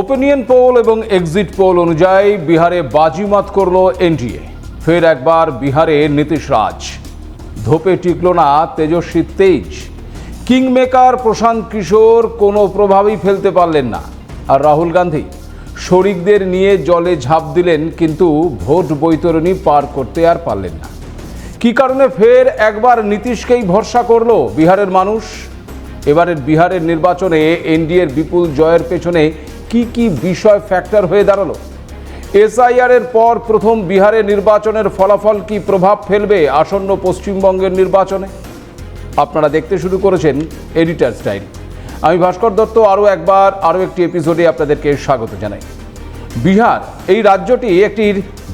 Opinion poll এবং exit poll অনুযায়ী বিহারে বাজিমাত করল এনডিএ। ফের একবার বিহারে নীতিশ রাজ। ধোপে টিকল না তেজস্বী তেজ। কিংমেকার প্রশান্ত কিশোর কোনো প্রভাবই ফেলতে পারলেন না। আর রাহুল গান্ধী, শরিকদের নিয়ে জলে ঝাঁপ দিলেন কিন্তু ভোট বৈতরণী পার করতে আর পারলেন না। কি কারণে ফের একবার নীতিশকেই ভরসা করল বিহারের মানুষ? এবারের বিহারের নির্বাচনে এনডিএর বিপুল জয়ের পেছনে কি কি বিষয় ফ্যাক্টর হয়ে দাঁড়াল? এসআইআর এর পর প্রথম বিহারে নির্বাচনের ফলাফল কি প্রভাব ফেলবে আসন্ন পশ্চিমবঙ্গের নির্বাচনে? আপনারা দেখতে শুরু করেছেন এডিটার স্টাইল আমি ভাস্কর দত্ত, আরও একবার, আরও একটি এপিসোডে আপনাদেরকে স্বাগত জানাই। বিহার, এই রাজ্যটি একটি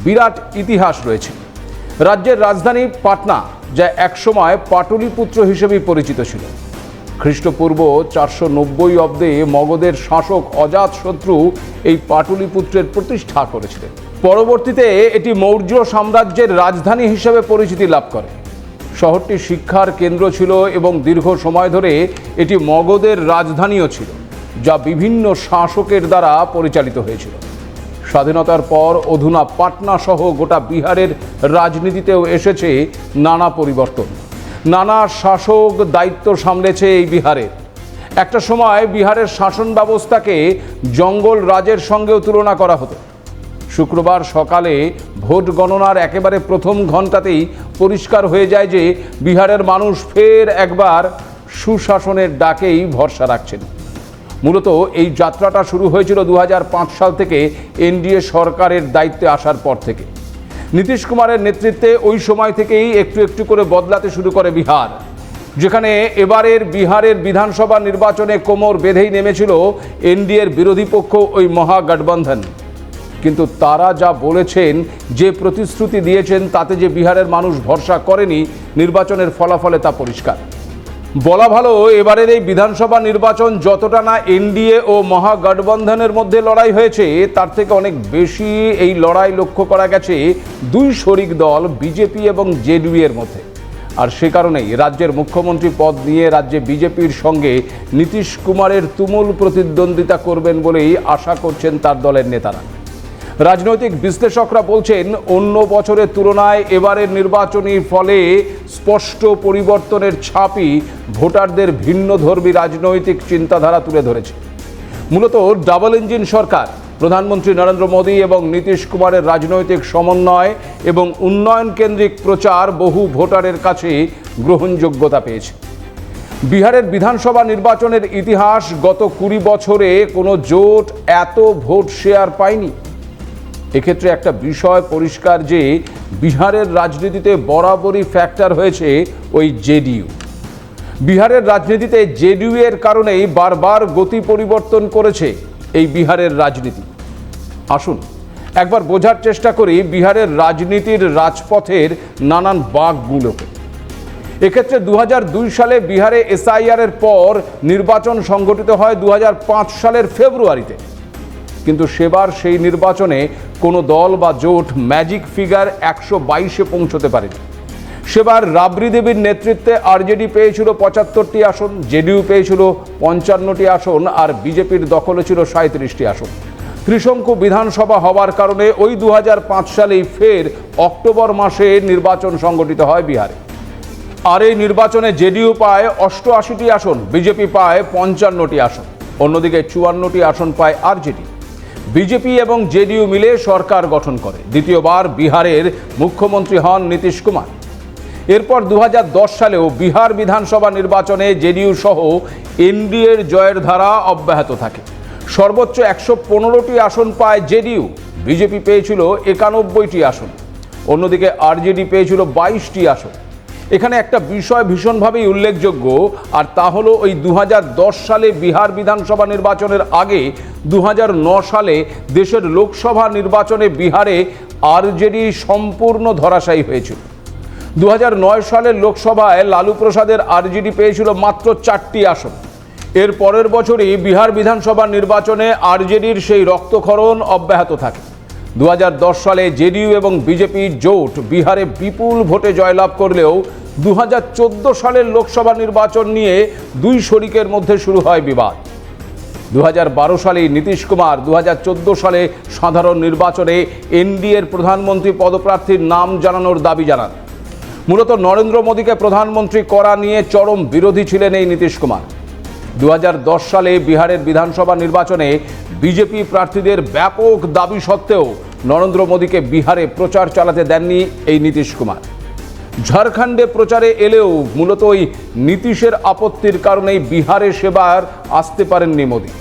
বিরাট ইতিহাস রয়েছে। রাজ্যের রাজধানী পাটনা, যা একসময় পাটলিপুত্র হিসেবেই পরিচিত ছিল। খ্রিস্টপূর্ব চারশো নব্বই অব্দে মগধের শাসক অজাত শত্রু এই পাটলিপুত্রের প্রতিষ্ঠা করেছিলেন পরবর্তীতে এটি মৌর্য সাম্রাজ্যের রাজধানী হিসেবে পরিচিতি লাভ করে। শহরটি শিক্ষার কেন্দ্র ছিল এবং দীর্ঘ সময় ধরে এটি মগধের রাজধানীও ছিল, যা বিভিন্ন শাসকের দ্বারা পরিচালিত হয়েছিল। স্বাধীনতার পর অধুনা পাটনা সহ গোটা বিহারের রাজনীতিতেও এসেছে নানা পরিবর্তন। নানা শাসক দায়িত্ব সামলেছে এই বিহারে। একটা সময় বিহারের শাসন ব্যবস্থাকে জঙ্গল রাজের সঙ্গেও তুলনা করা হতো। শুক্রবার সকালে ভোট গণনার একেবারে প্রথম ঘন্টাতেই পরিষ্কার হয়ে যায় যে বিহারের মানুষ ফের একবার সুশাসনের ডাকেই ভরসা রাখছেন। মূলত এই যাত্রাটা শুরু হয়েছিল দু হাজার পাঁচ সাল থেকে এনডিএ সরকারের দায়িত্বে আসার পর থেকে। নীতিশ কুমারের নেতৃত্বে ওই সময় থেকেই একটু একটু করে বদলাতে শুরু করে বিহার। যেখানে এবারের বিহারের বিধানসভা নির্বাচনে কোমর বেঁধেই নেমেছিল এনডিএর বিরোধী পক্ষ ওই মহাগঠবন্ধন। কিন্তু তারা যা বলেছেন, যে প্রতিশ্রুতি দিয়েছেন, তাতে যে বিহারের মানুষ ভরসা করেনি, নির্বাচনের ফলাফলে তা পরিষ্কার। বলা ভালো, এবারের এই বিধানসভা নির্বাচন যতটা না এনডিএ ও মহাগঠবন্ধনের মধ্যে লড়াই হয়েছে, তার থেকে অনেক বেশি এই লড়াই লক্ষ্য করা গেছে দুই শরিক দল, বিজেপি এবং জেডিইউ এর মধ্যে। আর সে কারণেই রাজ্যের মুখ্যমন্ত্রী পদ নিয়ে রাজ্যে বিজেপির সঙ্গে নীতিশ কুমারের তুমুল প্রতিদ্বন্দ্বিতা করবেন বলেই আশা করছেন তার দলের নেতারা। রাজনৈতিক বিশ্লেষকরা বলছেন, অন্য বছরের তুলনায় এবারের নির্বাচনী ফলে স্পষ্ট পরিবর্তনের ছাপই ভোটারদের ভিন্নধর্মী রাজনৈতিক চিন্তাধারা তুলে ধরেছে। মূলত ডাবল ইঞ্জিন সরকার, প্রধানমন্ত্রী নরেন্দ্র মোদী এবং নীতিশ কুমারের রাজনৈতিক সমন্বয় এবং উন্নয়ন কেন্দ্রিক প্রচার বহু ভোটারের কাছে গ্রহণযোগ্যতা পেয়েছে। বিহারের বিধানসভা নির্বাচনের ইতিহাস গত কুড়ি বছরে কোনো জোট এত ভোট শেয়ার পায়নি। এক্ষেত্রে একটা বিষয় পরিষ্কার যে বিহারের রাজনীতিতে বরাবরই ফ্যাক্টর হয়েছে ওই জেডিইউ। বিহারের রাজনীতিতে জেডিইউ এর কারণেই বারবার গতি পরিবর্তন করেছে এই বিহারের রাজনীতি। আসুন, একবার বোঝার চেষ্টা করি বিহারের রাজনীতির রাজপথের নানান বাঘগুলোকে এক্ষেত্রে দু দুই সালে বিহারে এসআইআর এর পর নির্বাচন সংগঠিত হয় দু হাজার পাঁচ সালের ফেব্রুয়ারিতে। কিন্তু সেবার সেই নির্বাচনে কোনো দল বা জোট ম্যাজিক ফিগার একশো বাইশে পৌঁছতে পারেনি। সেবার রাবড়ি দেবীর নেতৃত্বে আরজেডি পেয়েছিল পঁচাত্তরটি আসন, জেডিইউ পেয়েছিল পঞ্চান্নটি আসন আর বিজেপির দখলে ছিল সাঁত্রিশটি আসন। ত্রিশঙ্কু বিধানসভা হওয়ার কারণে ওই দু হাজার পাঁচ সালেই ফের অক্টোবর মাসে নির্বাচন সংগঠিত হয় বিহারে। আর এই নির্বাচনে জেডিইউ পায় অষ্টআশিটি আসন, বিজেপি পায় পঞ্চান্নটি আসন। অন্যদিকে চুয়ান্নটি আসন পায় আরজেডি। বিজেপি এবং জেডিইউ মিলে সরকার গঠন করে। দ্বিতীয়বার বিহারের মুখ্যমন্ত্রী হন নীতিশ কুমার। এরপর দু হাজার দশ সালেও বিহার বিধানসভা নির্বাচনে জেডিইউ সহ এনডিএর জয়ের ধারা অব্যাহত থাকে। সর্বোচ্চ একশো পনেরোটি আসন পায় জেডিইউ। বিজেপি পেয়েছিল একানব্বইটি আসন। অন্যদিকে আরজেডি পেয়েছিল বাইশটি আসন। এখানে একটা বিষয় ভীষণভাবেই উল্লেখযোগ্য, আর তা হলো ওই দু হাজার দশ সালে বিহার বিধানসভা নির্বাচনের আগে দু সালে দেশের লোকসভা নির্বাচনে বিহারে আরজেডি সম্পূর্ণ ধরাশায়ী হয়েছিল। দু হাজার নয় সালের লোকসভায় লালু প্রসাদের আরজেডি পেয়েছিল মাত্র চারটি আসন। এর পরের বছরই বিহার বিধানসভা নির্বাচনে আরজেডির সেই রক্তক্ষরণ অব্যাহত থাকে। দু হাজার দশ সালে জেডিইউ এবং বিজেপি জোট বিহারে বিপুল ভোটে জয়লাভ করলেও দু হাজার চোদ্দ সালের লোকসভা নির্বাচন নিয়ে দুই শরিকের মধ্যে শুরু হয় বিবাদ। দু হাজার বারো সালে নীতিশ কুমার দু হাজার চোদ্দ সালে সাধারণ নির্বাচনে এনডিএর প্রধানমন্ত্রী পদপ্রার্থীর নাম জানানোর দাবি জানান। মূলত নরেন্দ্র মোদীকে প্রধানমন্ত্রী করা নিয়ে চরম বিরোধী ছিলেন এই নীতিশ কুমার। দু হাজার দশ সালে বিহারের বিধানসভা নির্বাচনে বিজেপি প্রার্থীদের ব্যাপক দাবি সত্ত্বেও নরেন্দ্র মোদীকে বিহারে প্রচার চালাতে দেননি এই নীতিশ কুমার। ঝাড়খণ্ডে প্রচারে এলেও মূলত ওই নীতিশের আপত্তির কারণেই বিহারে সেবার আসতে পারেননি মোদী।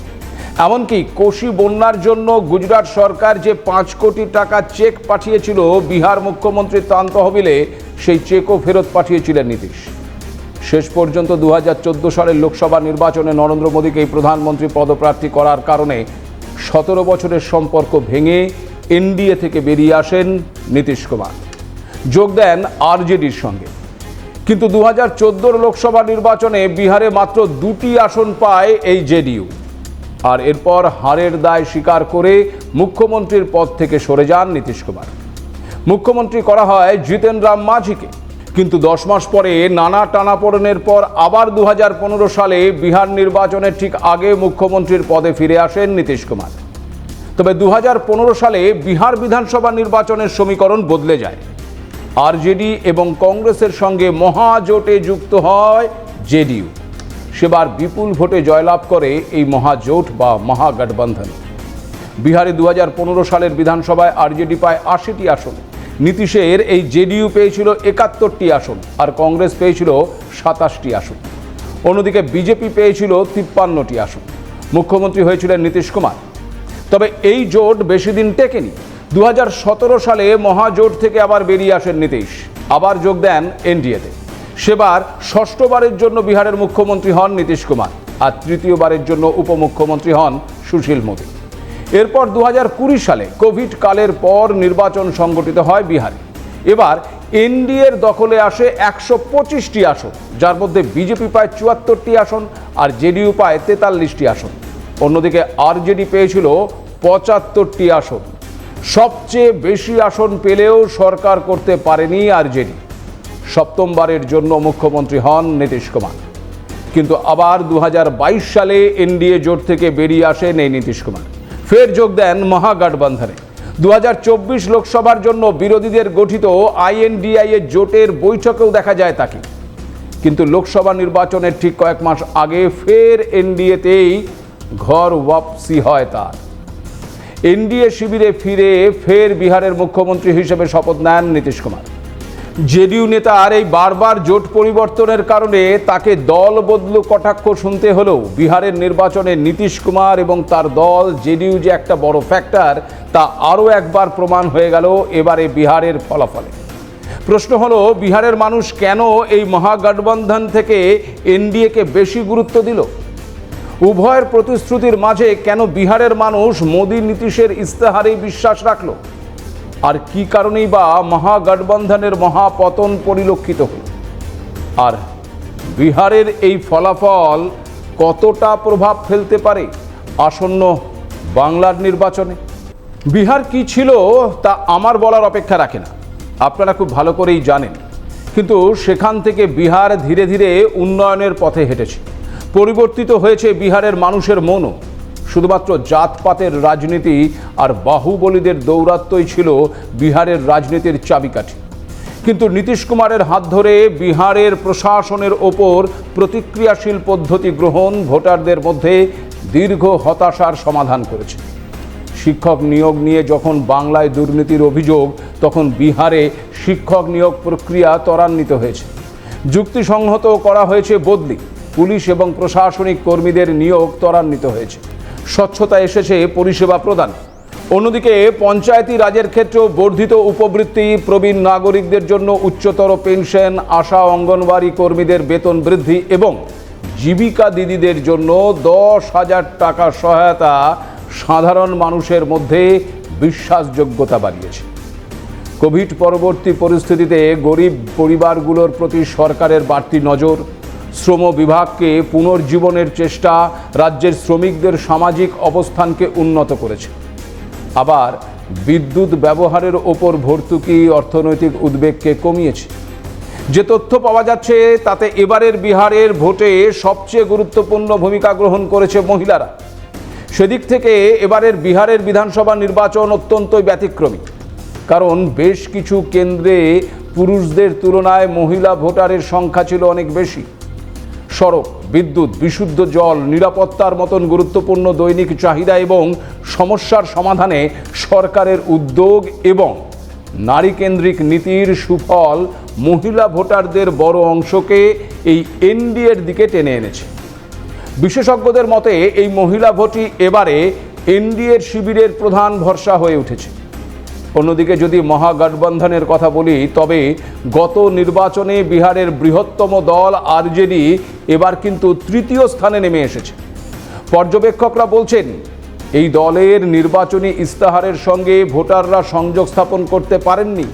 এমনকি কোশি বন্যার জন্য গুজরাট সরকার যে পাঁচ কোটি টাকা চেক পাঠিয়েছিল বিহার মুখ্যমন্ত্রী তান তহবিলে, সেই চেকও ফেরত পাঠিয়েছিলেন নীতিশ। শেষ পর্যন্ত দু হাজার চোদ্দ সালের লোকসভা নির্বাচনে নরেন্দ্র মোদীকে প্রধানমন্ত্রী পদপ্রার্থী করার কারণে সতেরো বছরের সম্পর্ক ভেঙে এনডিএ থেকে বেরিয়ে আসেন নীতিশ কুমার। যোগ দেন আরজেডির সঙ্গে। কিন্তু দু হাজার লোকসভা নির্বাচনে বিহারে মাত্র দুটি আসন পায় এই জেডিইউ। আর এরপর হারের দায় স্বীকার করে মুখ্যমন্ত্রীর পদ থেকে সরে যান নীতিশ কুমার। মুখ্যমন্ত্রী করা হয় জিতেন রাম মাঝিকে। কিন্তু দশ মাস পরে নানা টানাপোড়েনের পর আবার দু হাজার পনেরো সালে বিহার নির্বাচনের ঠিক আগে মুখ্যমন্ত্রীর পদে ফিরে আসেন নীতিশ কুমার। তবে দু হাজার পনেরো সালে বিহার বিধানসভা নির্বাচনের সমীকরণ বদলে যায়। আরজেডি এবং কংগ্রেসের সঙ্গে মহাজোটে যুক্ত হয় জেডিইউ। সেবার বিপুল ভোটে জয়লাভ করে এই মহাজোট বা মহাগঠবন্ধন। বিহারে দু হাজার পনেরো সালের বিধানসভায় আরজেডি পায় আশিটি আসন। নীতিশের এই জেডিইউ পেয়েছিল একাত্তরটি আসন, আর কংগ্রেস পেয়েছিল সাতাশটি আসন। অন্যদিকে বিজেপি পেয়েছিল তিপ্পান্নটি আসন। মুখ্যমন্ত্রী হয়েছিলেন নীতিশ কুমার। তবে এই জোট বেশি দিন টেকেনি। দু হাজার সতেরো সালে মহাজোট থেকে আবার বেরিয়ে আসেন নীতিশ। আবার যোগ দেন এনডিএতে। সেবার ষষ্ঠবারের জন্য বিহারের মুখ্যমন্ত্রী হন নীতিশ কুমার, আর তৃতীয়বারের জন্য উপমুখ্যমন্ত্রী হন সুশীল মোদী। এরপর দু হাজার কুড়ি সালে কোভিড কালের পর নির্বাচন সংগঠিত হয় বিহারে। এবার এনডিএর দখলে আসে একশো পঁচিশটি আসন, যার মধ্যে বিজেপি পায় চুয়াত্তরটি আসন আর জেডিইউ পায় তেতাল্লিশটি আসন। অন্যদিকে আরজেডি পেয়েছিল পঁচাত্তরটি আসন। সবচেয়ে বেশি আসন পেলেও সরকার করতে পারেনি আরজেডি। সপ্তমবারের জন্য মুখ্যমন্ত্রী হন নীতিশ কুমার। কিন্তু আবার দু হাজার বাইশ সালে এনডিএ জোট থেকে বেরিয়ে আসেন এই নীতিশ কুমার। ফের যোগ দেন মহাগঠবন্ধনে। দু হাজার চব্বিশ লোকসভার জন্য বিরোধীদের গঠিত আইএনডিআই এর জোটের বৈঠকেও দেখা যায় তাকে। কিন্তু লোকসভা নির্বাচনের ঠিক কয়েক মাস আগে ফের এনডিএতেই ঘর ওয়াপসি হয় তার। এনডিএ শিবিরে ফিরে ফের বিহারের মুখ্যমন্ত্রী হিসেবে শপথ নেন নীতিশ কুমার। জেডিইউ নেতার এই বারবার জোট পরিবর্তনের কারণে তাকে দল বদলু কটাক্ষ শুনতে হলেও বিহারের নির্বাচনে নীতিশ কুমার এবং তার দল জেডিইউ যে একটা বড় ফ্যাক্টর তা আরও একবার প্রমাণ হয়ে গেল এবারে বিহারের ফলাফলে। প্রশ্ন হলো, বিহারের মানুষ কেন এই মহাগঠবন্ধন থেকে এনডিএকে বেশি গুরুত্ব দিল? উভয়ের প্রতিশ্রুতির মাঝে কেন বিহারের মানুষ মোদী নীতিশের ইস্তেহারেই বিশ্বাস রাখল? আর কি কারণেই বা মহাগঠবন্ধনের মহাপতন পরিলক্ষিত হল? আর বিহারের এই ফলাফল কতটা প্রভাব ফেলতে পারে আসন্ন বাংলার নির্বাচনে? বিহার কি ছিল তা আমার বলার অপেক্ষা রাখে না। আপনারা খুব ভালো করেই জানেন। কিন্তু সেখান থেকে বিহার ধীরে ধীরে উন্নয়নের পথে হেঁটেছে। পরিবর্তিত হয়েছে বিহারের মানুষের মনও। শুধুমাত্র জাতপাতের রাজনীতি আর বাহুবলীদের দৌরাত্মই ছিল বিহারের রাজনীতির চাবিকাঠি। কিন্তু নীতিশ কুমারের হাত ধরে বিহারের প্রশাসনের ওপর প্রতিক্রিয়াশীল পদ্ধতি গ্রহণ ভোটারদের মধ্যে দীর্ঘ হতাশার সমাধান করেছে। শিক্ষক নিয়োগ নিয়ে যখন বাংলায় দুর্নীতির অভিযোগ, তখন বিহারে শিক্ষক নিয়োগ প্রক্রিয়া ত্বরান্বিত হয়েছে। যুক্তিসংহত করা হয়েছে বদলি। পুলিশ এবং প্রশাসনিক কর্মীদের নিয়োগ ত্বরান্বিত হয়েছে। স্বচ্ছতা এসেছে পরিষেবা প্রদান। অন্যদিকে পঞ্চায়েতি রাজের ক্ষেত্রেও বর্ধিত উপবৃত্তি, প্রবীণ নাগরিকদের জন্য উচ্চতর পেনশন, আশা অঙ্গনওয়াড়ি কর্মীদের বেতন বৃদ্ধি এবং জীবিকা দিদিদের জন্য দশ হাজার টাকা সহায়তা সাধারণ মানুষের মধ্যে বিশ্বাসযোগ্যতা বাড়িয়েছে। কোভিড পরবর্তী পরিস্থিতিতে গরিব পরিবারগুলোর প্রতি সরকারের বাড়তি নজর শ্রম বিভাগকে পুনর্জীবনের চেষ্টা রাজ্যের শ্রমিকদের সামাজিক অবস্থানকে উন্নত করেছে। আবার বিদ্যুৎ ব্যবহারের ওপর ভর্তুকি অর্থনৈতিক উদ্বেগকে কমিয়েছে। যে তথ্য পাওয়া যাচ্ছে, তাতে এবারের বিহারের ভোটে সবচেয়ে গুরুত্বপূর্ণ ভূমিকা গ্রহণ করেছে মহিলারা। সেদিক থেকে এবারের বিহারের বিধানসভা নির্বাচন অত্যন্তই ব্যতিক্রমী। কারণ বেশ কিছু কেন্দ্রে পুরুষদের তুলনায় মহিলা ভোটারের সংখ্যা ছিল অনেক বেশি। সড়ক, বিদ্যুৎ, বিশুদ্ধ জল, নিরাপত্তার মতন গুরুত্বপূর্ণ দৈনিক চাহিদা এবং সমস্যার সমাধানে সরকারের উদ্যোগ এবং নারীকেন্দ্রিক নীতির সুফল মহিলা ভোটারদের বড় অংশকে এই এনডিএর দিকে টেনে এনেছে। বিশেষজ্ঞদের মতে, এই মহিলা ভোটই এবারে এনডিএর শিবিরের প্রধান ভরসা হয়ে উঠেছে। অন্যদিকে যদি মহাগঠবন্ধনের কথা বলি, তবে গত নির্বাচনে বিহারের বৃহত্তম দল আরজেডি এবার কিন্তু তৃতীয় স্থানে নেমে এসেছে। পর্যবেক্ষকরা বলছেন, এই দলের নির্বাচনী ইস্তাহারের সঙ্গে ভোটাররা সংযোগ স্থাপন করতে পারেননি।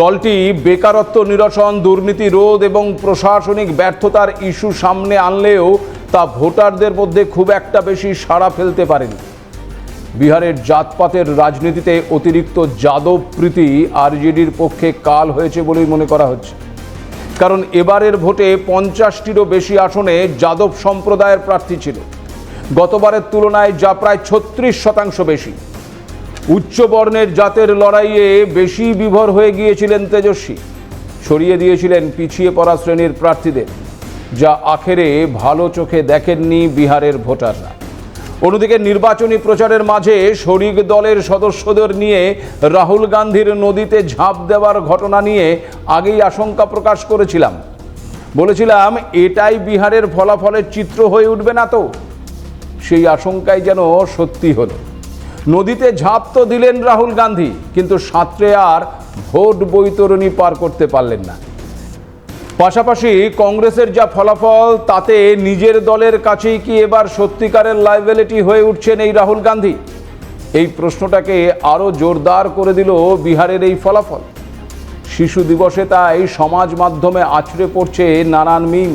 দলটি বেকারত্ব নিরসন, দুর্নীতি রোধ এবং প্রশাসনিক ব্যর্থতার ইস্যু সামনে আনলেও তা ভোটারদের মধ্যে খুব একটা বেশি সাড়া ফেলতে পারেনি। বিহারের জাতপাতের রাজনীতিতে অতিরিক্ত যাদব প্রীতি আরজেডির পক্ষে কাল হয়েছে বলেই মনে করা হচ্ছে। কারণ এবারের ভোটে পঞ্চাশটিরও বেশি আসনে যাদব সম্প্রদায়ের প্রার্থী ছিল। গতবারের তুলনায় যা প্রায় ছত্রিশ শতাংশ বেশি। উচ্চ বর্ণের জাতের লড়াইয়ে বেশি বিভর হয়ে গিয়েছিলেন তেজস্বী। ছড়িয়ে দিয়েছিলেন পিছিয়ে পড়া শ্রেণির প্রার্থীদের। যা আখেরে ভালো চোখে দেখেননি বিহারের ভোটাররা। অন্যদিকে নির্বাচনী প্রচারের মাঝে শরিক দলের সদস্যদের নিয়ে রাহুল গান্ধীর নদীতে ঝাঁপ দেওয়ার ঘটনা নিয়ে আগেই আশঙ্কা প্রকাশ করেছিলাম। বলেছিলাম, এটাই বিহারের ফলাফলের চিত্র হয়ে উঠবে না তো। সেই আশঙ্কাই যেন সত্যি হলো। নদীতে ঝাঁপ তো দিলেন রাহুল গান্ধী, কিন্তু সাঁতরে আর ভোট বৈতরণী পার করতে পারলেন না। পাশাপাশি কংগ্রেসের যা ফলাফল, তাতে নিজের দলের কাছেই কি এবার সত্যিকারের লাইবিলিটি হয়ে উঠছেন এই রাহুল গান্ধী? এই প্রশ্নটাকে আরও জোরদার করে দিল বিহারের এই ফলাফল। শিশু দিবসে তাই সমাজ মাধ্যমে আছড়ে পড়ছে নানান মিম।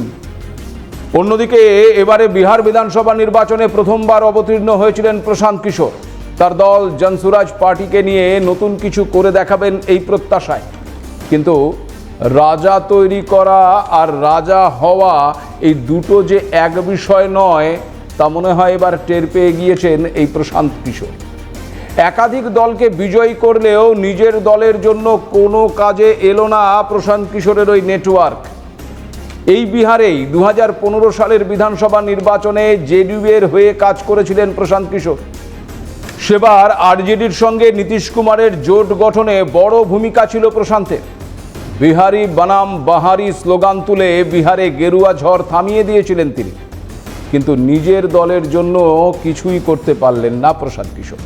অন্যদিকে এবারে বিহার বিধানসভা নির্বাচনে প্রথমবার অবতীর্ণ হয়েছিলেন প্রশান্ত কিশোর। তার দল জনসুরাজ পার্টিকে নিয়ে নতুন কিছু করে দেখাবেন এই প্রত্যাশায়। কিন্তু রাজা তৈরি করা আর রাজা হওয়া এই দুটো যে এক বিষয় নয়, তা মনে হয় এবার টের পেয়ে গিয়েছেন এই প্রশান্ত কিশোর। একাধিক দলকে বিজয়ী করলেও নিজের দলের জন্য কোনো কাজে এলো না প্রশান্ত কিশোরের ওই নেটওয়ার্ক। এই বিহারেই দু হাজার পনেরো সালের বিধানসভা নির্বাচনে জেডিইউ-এর হয়ে কাজ করেছিলেন প্রশান্ত কিশোর। সেবার আরজেডির সঙ্গে নীতিশ কুমারের জোট গঠনে বড় ভূমিকা ছিল প্রশান্তের। বিহারি বনাম বাহারি স্লোগান তুলে বিহারে গেরুয়া ঝড় থামিয়ে দিয়েছিলেন তিনি। কিন্তু নিজের দলের জন্য কিছুই করতে পারলেন না প্রসাদ কিশোর।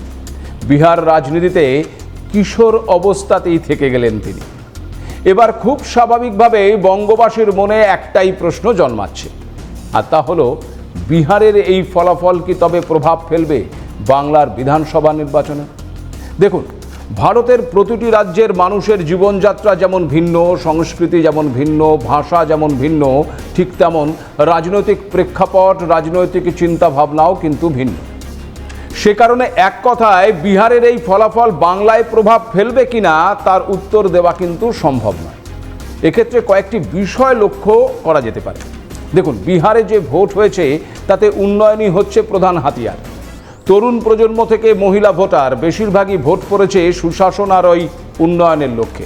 বিহার রাজনীতিতে কিশোর অবস্থাতেই থেকে গেলেন তিনি। এবার খুব স্বাভাবিকভাবে বঙ্গবাসীর মনে একটাই প্রশ্ন জন্মাচ্ছে। আর তা হলো, বিহারের এই ফলাফল কি তবে প্রভাব ফেলবে বাংলার বিধানসভা নির্বাচনে? দেখুন ভারতের প্রতিটি রাজ্যের মানুষের জীবনযাত্রা যেমন ভিন্ন, সংস্কৃতি যেমন ভিন্ন, ভাষা যেমন ভিন্ন, ঠিক তেমন রাজনৈতিক প্রেক্ষাপট, রাজনৈতিক চিন্তা ভাবনাও কিন্তু ভিন্ন। সে কারণে এক কথায় বিহারের এই ফলাফল বাংলায় প্রভাব ফেলবে কিনা তার উত্তর দেওয়া কিন্তু সম্ভব নয়। এক্ষেত্রে কয়েকটি বিষয় লক্ষ্য করা যেতে পারে। দেখুন, বিহারে যে ভোট হয়েছে তাতে উন্নয়নই হচ্ছে প্রধান হাতিয়ার। তরুণ প্রজন্ম থেকে মহিলা ভোটার, বেশিরভাগই ভোট পড়েছে সুশাসন আর ওই উন্নয়নের লক্ষ্যে।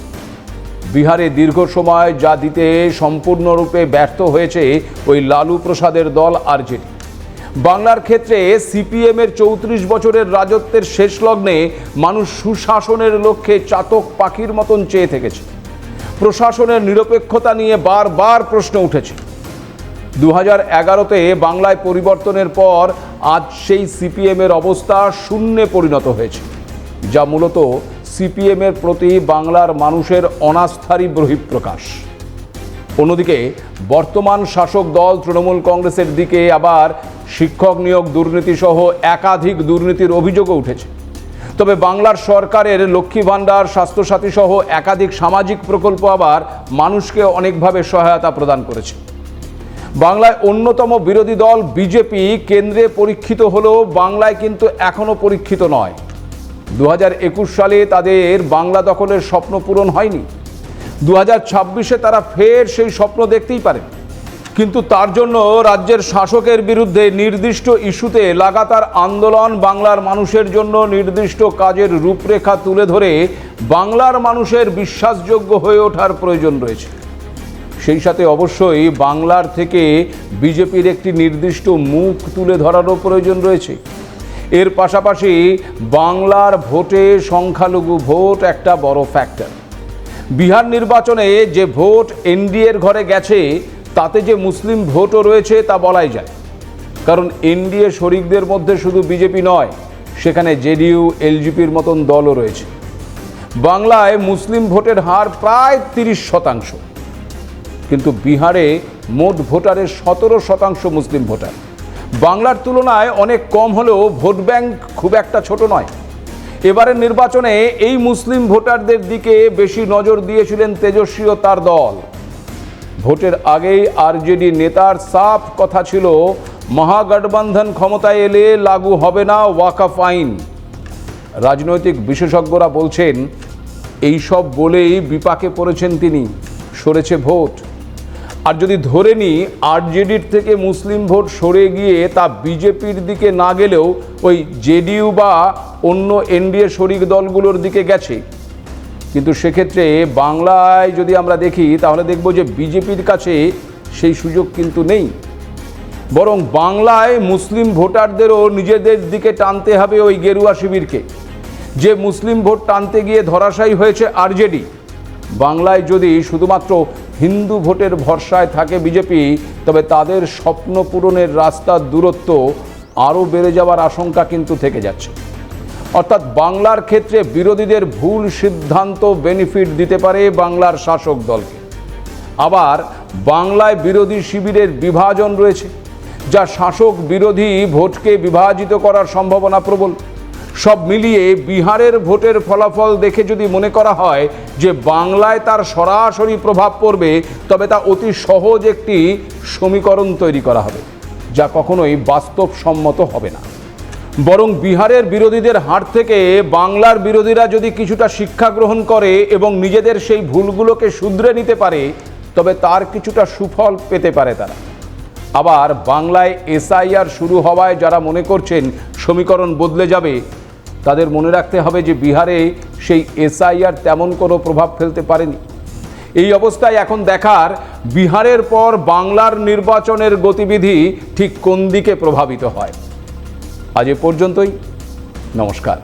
বিহারে দীর্ঘ সময় যা দিতে সম্পূর্ণরূপে ব্যর্থ হয়েছে ওই লালু প্রসাদের দল আরজেডি বাংলার ক্ষেত্রে সিপিএমের চৌত্রিশ বছরের রাজত্বের শেষ লগ্নে মানুষ সুশাসনের লক্ষ্যে চাতক পাখির মতন চেয়ে থেকেছে। প্রশাসনের নিরপেক্ষতা নিয়ে বারবার প্রশ্ন উঠেছে। দু হাজার এগারোতে বাংলায় পরিবর্তনের পর আজ সেই সিপিএমের অবস্থা শূন্যে পরিণত হয়েছে, যা মূলত সিপিএমের প্রতি বাংলার মানুষের অনাস্থারই বহিঃপ্রকাশ। অন্যদিকে, বর্তমান শাসক দল তৃণমূল কংগ্রেসের দিকে আবার শিক্ষক নিয়োগ দুর্নীতি সহ একাধিক দুর্নীতির অভিযোগও উঠেছে। তবে বাংলার সরকারের লক্ষ্মী ভাণ্ডার স্বাস্থ্যসাথী সহ একাধিক সামাজিক প্রকল্প আবার মানুষকে অনেকভাবে সহায়তা প্রদান করেছে। বাংলায় অন্যতম বিরোধী দল বিজেপি কেন্দ্রে পরীক্ষিত হলেও বাংলায় কিন্তু এখনও পরীক্ষিত নয়। দু সালে তাদের বাংলা দখলের স্বপ্ন পূরণ হয়নি। দু হাজার ছাব্বিশে তারা ফের সেই স্বপ্ন দেখতেই পারে। কিন্তু তার জন্য রাজ্যের শাসকের বিরুদ্ধে নির্দিষ্ট ইস্যুতে লাগাতার আন্দোলন বাংলার মানুষের জন্য নির্দিষ্ট কাজের রূপরেখা তুলে ধরে বাংলার মানুষের বিশ্বাসযোগ্য হয়ে ওঠার প্রয়োজন রয়েছে। সেই সাথে অবশ্যই বাংলার থেকে বিজেপির একটি নির্দিষ্ট মুখ তুলে ধরারও প্রয়োজন রয়েছে। এর পাশাপাশি বাংলার ভোটে সংখ্যালঘু ভোট একটা বড় ফ্যাক্টর বিহার নির্বাচনে যে ভোট এনডিএর ঘরে গেছে, তাতে যে মুসলিম ভোটও রয়েছে তা বলাই যায়। কারণ এনডিএ শরিকদের মধ্যে শুধু বিজেপি নয়, সেখানে জেডিইউ, এলজিপির মতন দলও রয়েছে। বাংলায় মুসলিম ভোটের হার প্রায় তিরিশ শতাংশ। কিন্তু বিহারে মোট ভোটারের সতেরো শতাংশ মুসলিম ভোটার। বাংলার তুলনায় অনেক কম হলেও ভোট ব্যাংক খুব একটা ছোট নয়। এবারের নির্বাচনে এই মুসলিম ভোটারদের দিকে বেশি নজর দিয়েছিলেন তেজস্বী ও তার দল। ভোটের আগেই আরজেডি নেতার সাফ কথা ছিল, মহাগঠবন্ধন ক্ষমতায় এলে লাগু হবে না ওয়াকাফ আইন। রাজনৈতিক বিশেষজ্ঞরা বলছেন এই সব বলেই বিপাকে পড়েছেন তিনি, সরেছে ভোট। আর যদি ধরে নিই আরজেডির থেকে মুসলিম ভোট সরে গিয়ে তা বিজেপির দিকে না গেলেও ওই জেডিইউ বা অন্য এনডিএ শরিক দলগুলোর দিকে গেছে। কিন্তু সেক্ষেত্রে বাংলায় যদি আমরা দেখি, তাহলে দেখব যে বিজেপির কাছে সেই সুযোগ কিন্তু নেই। বরং বাংলায় মুসলিম ভোটারদেরও নিজেদের দিকে টানতে হবে ওই গেরুয়া শিবিরকে। যে মুসলিম ভোট টানতে গিয়ে ধরাশায়ী হয়েছে আরজেডি বাংলায় যদি শুধুমাত্র হিন্দু ভোটের ভরসায় থাকে বিজেপি, তবে তাদের স্বপ্ন পূরণের রাস্তার দূরত্ব আরও বেড়ে যাওয়ার আশঙ্কা কিন্তু থেকে যাচ্ছে। অর্থাৎ বাংলার ক্ষেত্রে বিরোধীদের ভুল সিদ্ধান্ত বেনিফিট দিতে পারে বাংলার শাসক দলকে। আবার বাংলায় বিরোধী শিবিরের বিভাজন রয়েছে, যা শাসক বিরোধী ভোটকে বিভাজিত করার সম্ভাবনা প্রবল। সব মিলিয়ে বিহারের ভোটের ফলাফল দেখে যদি মনে করা হয় যে বাংলায় তার সরাসরি প্রভাব পড়বে, তবে তা অতি সহজ একটি সমীকরণ তৈরি করা হবে, যা কখনোই বাস্তবসম্মত হবে না। বরং বিহারের বিরোধীদের হাট থেকে বাংলার বিরোধীরা যদি কিছুটা শিক্ষা গ্রহণ করে এবং নিজেদের সেই ভুলগুলোকে শুধরে নিতে পারে, তবে তার কিছুটা সুফল পেতে পারে তারা। আবার বাংলায় এসআইআর শুরু হওয়ায় যারা মনে করছেন সমীকরণ বদলে যাবে তাদের মনে রাখতে হবে যে বিহারে সেই এসআইআর তেমন কোনো প্রভাব ফেলতে পারেনি। এই অবস্থায় এখন দেখার বিহারের পর বাংলার নির্বাচনের গতিবিধি ঠিক কোন দিকে প্রভাবিত হয়। আজ এ পর্যন্তই। নমস্কার।